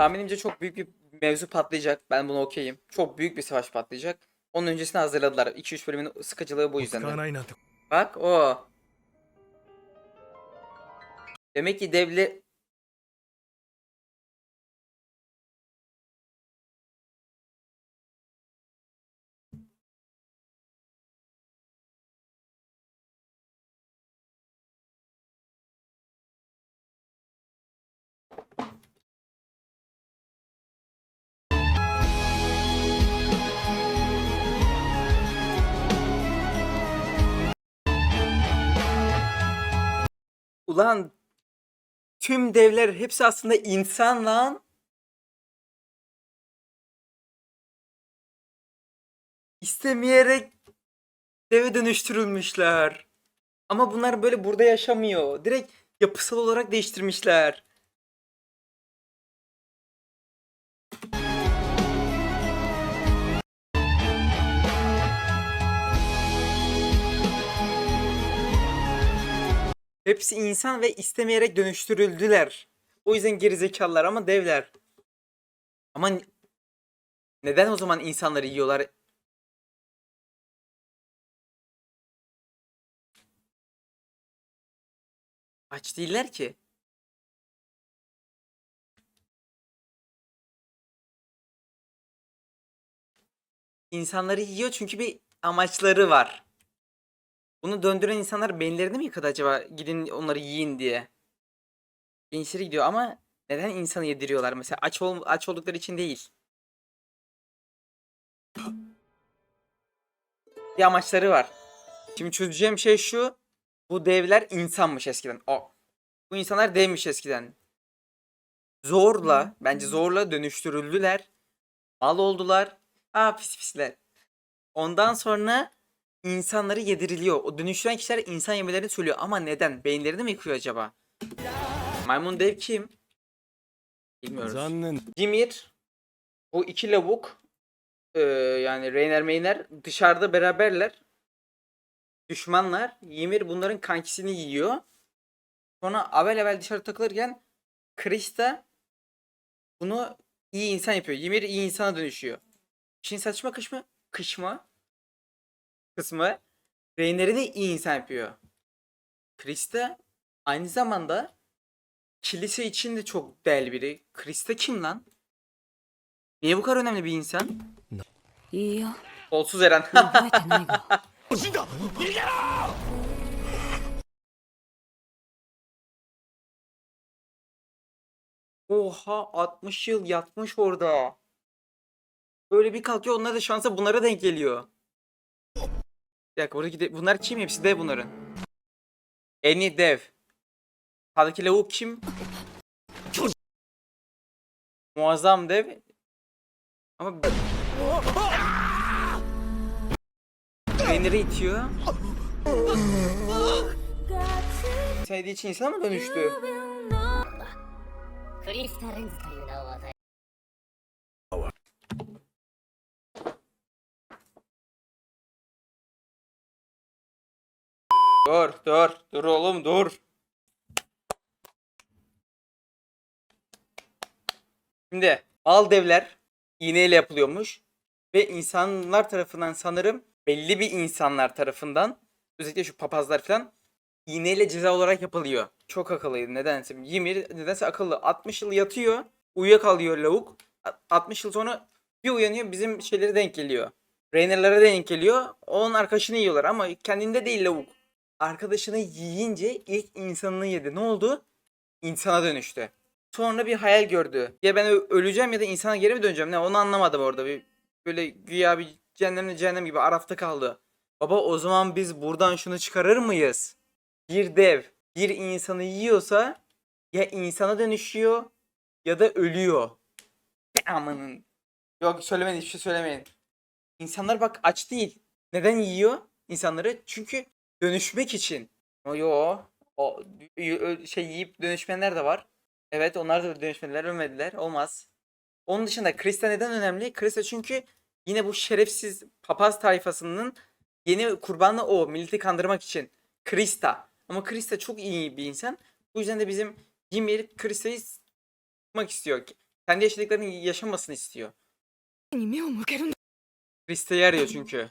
Tahminimce çok büyük bir mevzu patlayacak. Ben buna okeyim. Çok büyük bir savaş patlayacak. Onun öncesini hazırladılar. 2-3 bölümün sıkıcılığı bu yüzden. Bak o. Demek ki devlet Ulan tüm devler hepsi aslında insan lan. İstemeyerek deve dönüştürülmüşler. Ama bunlar böyle burada yaşamıyor. Direkt yapısal olarak değiştirmişler. Hepsi insan ve istemeyerek dönüştürüldüler. O yüzden gerizekalılar ama devler. Ama neden o zaman insanları yiyorlar? Aç değiller ki. İnsanları yiyor çünkü bir amaçları var. Bunu döndüren insanlar beyinlerini mi yıkadı acaba? Gidin onları yiyin diye. Gençleri gidiyor ama neden insanı yediriyorlar? Mesela aç ol aç oldukları için değil. Bir amaçları var. Şimdi çözeceğim şey şu. Bu devler insanmış eskiden. O. Bu insanlar devmiş eskiden. Zorla, bence zorla dönüştürüldüler. Mal oldular. Aa pis pisler. Ondan sonra insanları yediriliyor. O dönüştüren kişiler insan yemelerini söylüyor. Ama neden? Beyinlerini mi yıkıyor acaba? Maymun dev kim? Bilmiyoruz. 残念 Dimir bu iki lavuk eee, yani Reyner Meyner dışarıda beraberler. Düşmanlar. Ymir bunların kankisini yiyor. Sonra avel avel dışarı takılırken Krista bunu iyi insan yapıyor. Ymir iyi insana dönüşüyor. İşin saçma kısmı kısmı kısmı Reyner'i de iyi insan yapıyor. Chris de aynı zamanda kilise için de çok değerli biri. Chris de kim lan? Niye bu kadar önemli bir insan? İyi ya. Olsuz Eren. Oha 60 yıl yatmış orada. Böyle bir kalkıyor onlara da şansa bunlara denk geliyor. Bir dakika buradaki de, bunlar kim? Hepsi dev bunların. Eni dev. Sağdaki lavuk kim? Muazzam dev. Ama Peyniri itiyor. Sevdiği için insana mı dönüştü? Dur dur dur oğlum dur. Şimdi mal devler iğneyle yapılıyormuş ve insanlar tarafından sanırım belli bir insanlar tarafından özellikle şu papazlar falan iğneyle ceza olarak yapılıyor. Çok akıllıydı nedense. Ymir nedense akıllı. 60 yıl yatıyor. Uyuyakalıyor lavuk. A- 60 yıl sonra bir uyanıyor bizim şeylere denk geliyor. Rainer'lara denk geliyor. Onun arkadaşını yiyorlar ama kendinde değil lavuk arkadaşını yiyince ilk insanını yedi. Ne oldu? İnsana dönüştü. Sonra bir hayal gördü. Ya ben öleceğim ya da insana geri mi döneceğim? Ne onu anlamadım orada. Bir böyle güya bir cehennemle cehennem gibi arafta kaldı. Baba o zaman biz buradan şunu çıkarır mıyız? Bir dev bir insanı yiyorsa ya insana dönüşüyor ya da ölüyor. Amanın. Yok söylemeyin hiçbir şey söylemeyin. İnsanlar bak aç değil. Neden yiyor insanları? Çünkü dönüşmek için. Yo. O, şey yiyip dönüşmeler de var. Evet onlar da dönüşmeler ölmediler. Olmaz. Onun dışında Krista neden önemli? Krista çünkü yine bu şerefsiz papaz tayfasının yeni kurbanı o. Milleti kandırmak için. Krista. Ama Krista çok iyi bir insan. Bu yüzden de bizim Jimmy Krista'yı tutmak istiyor. Kendi yaşadıklarını yaşamasını istiyor. Krista'yı arıyor çünkü.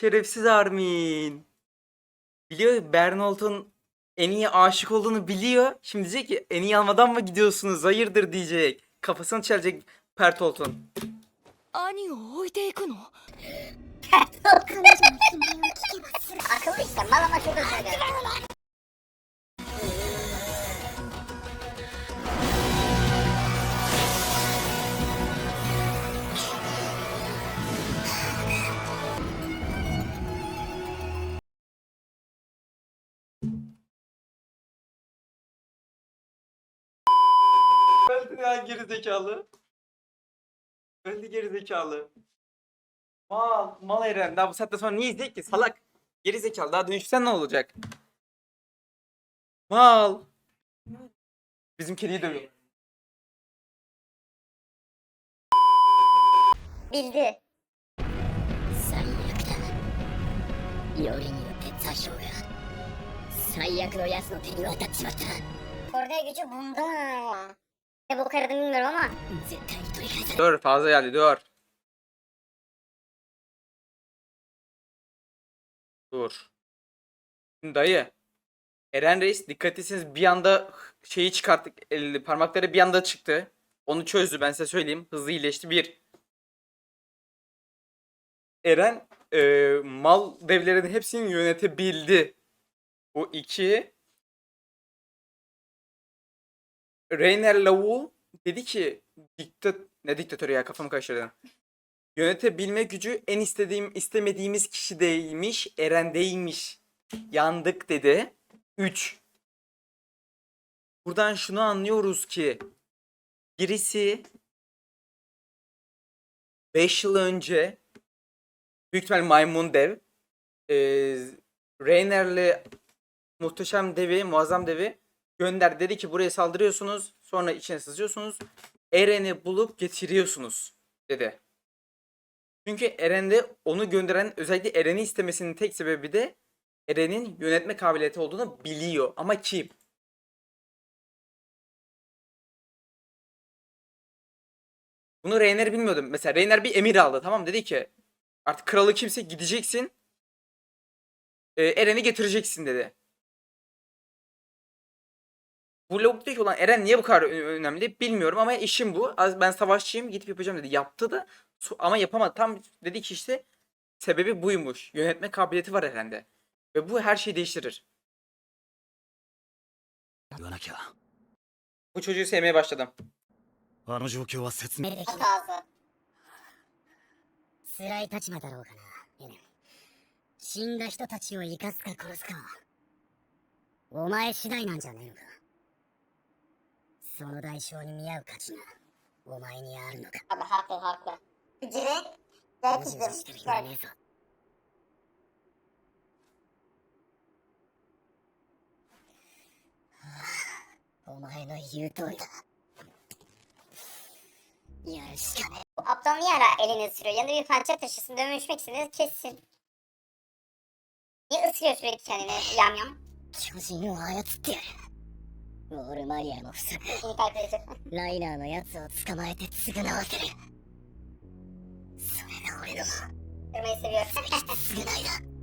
Şerefsiz Armin. Biliyor Bernolt'un en iyi aşık olduğunu biliyor. Şimdi diyecek ki en iyi almadan mı gidiyorsunuz? Hayırdır diyecek. Kafasını çelecek Pertolt'un. Ani o oyde iku no? Akıllı işte malama çok özür dilerim. Öldü ya gerizekalı. Öldü gerizekalı. Mal, mal Eren. Daha bu saatten sonra niye izleyecek ki? Salak. Gerizekalı. Daha dönüşten ne olacak? Mal. Bizim kediyi dövüyor. Bildi. 最悪だよりによって座標が最悪の奴の手に渡っちまったKornaya gücü bundan. Ne bok aradım bilmiyorum ama. Dur fazla geldi dur. Dur. Şimdi dayı. Eren Reis dikkat etseniz bir anda şeyi çıkarttık. El, parmakları bir anda çıktı. Onu çözdü ben size söyleyeyim. Hızlı iyileşti. Bir. Eren e, mal devlerin hepsini yönetebildi. Bu iki. Rainer Lavu dedi ki diktat ne diktatörü ya kafamı karıştırdın. Yönetebilme gücü en istediğim istemediğimiz kişideymiş, Eren'deymiş. Yandık dedi. 3. Buradan şunu anlıyoruz ki birisi 5 yıl önce büyük ihtimal maymun dev e, Rainer'le muhteşem devi, muazzam devi gönder dedi ki buraya saldırıyorsunuz sonra içine sızıyorsunuz Eren'i bulup getiriyorsunuz dedi. Çünkü Eren'de onu gönderen özellikle Eren'i istemesinin tek sebebi de Eren'in yönetme kabiliyeti olduğunu biliyor. Ama kim? Bunu Reyner bilmiyordum. Mesela Reyner bir emir aldı tamam dedi ki artık kralı kimse gideceksin e, Eren'i getireceksin dedi. Bu Logitech olan Eren niye bu kadar önemli bilmiyorum ama işim bu. Az ben savaşçıyım gidip yapacağım dedi. Yaptı da ama yapamadı. Tam dedi ki işte sebebi buymuş. Yönetme kabiliyeti var Eren'de. Ve bu her şeyi değiştirir. Bu çocuğu sevmeye başladım. Benim. その代償に見合う価値がお前にあるのか Abi haklı haklı. Direkt 無視してる暇ねえぞお前の言う通りだ。やるしかねえ。Aptal niye hala elini ısırıyor? Yanında bir pançer taşısın dönüşmek istediğiniz kessin. Niye ısırıyor sürekli kendini yam yam? 巨人を操ってやる。 ウォールマリアも塞ぐ。ライナーのやつを捕まえて償わせる。それが俺の。償いだ。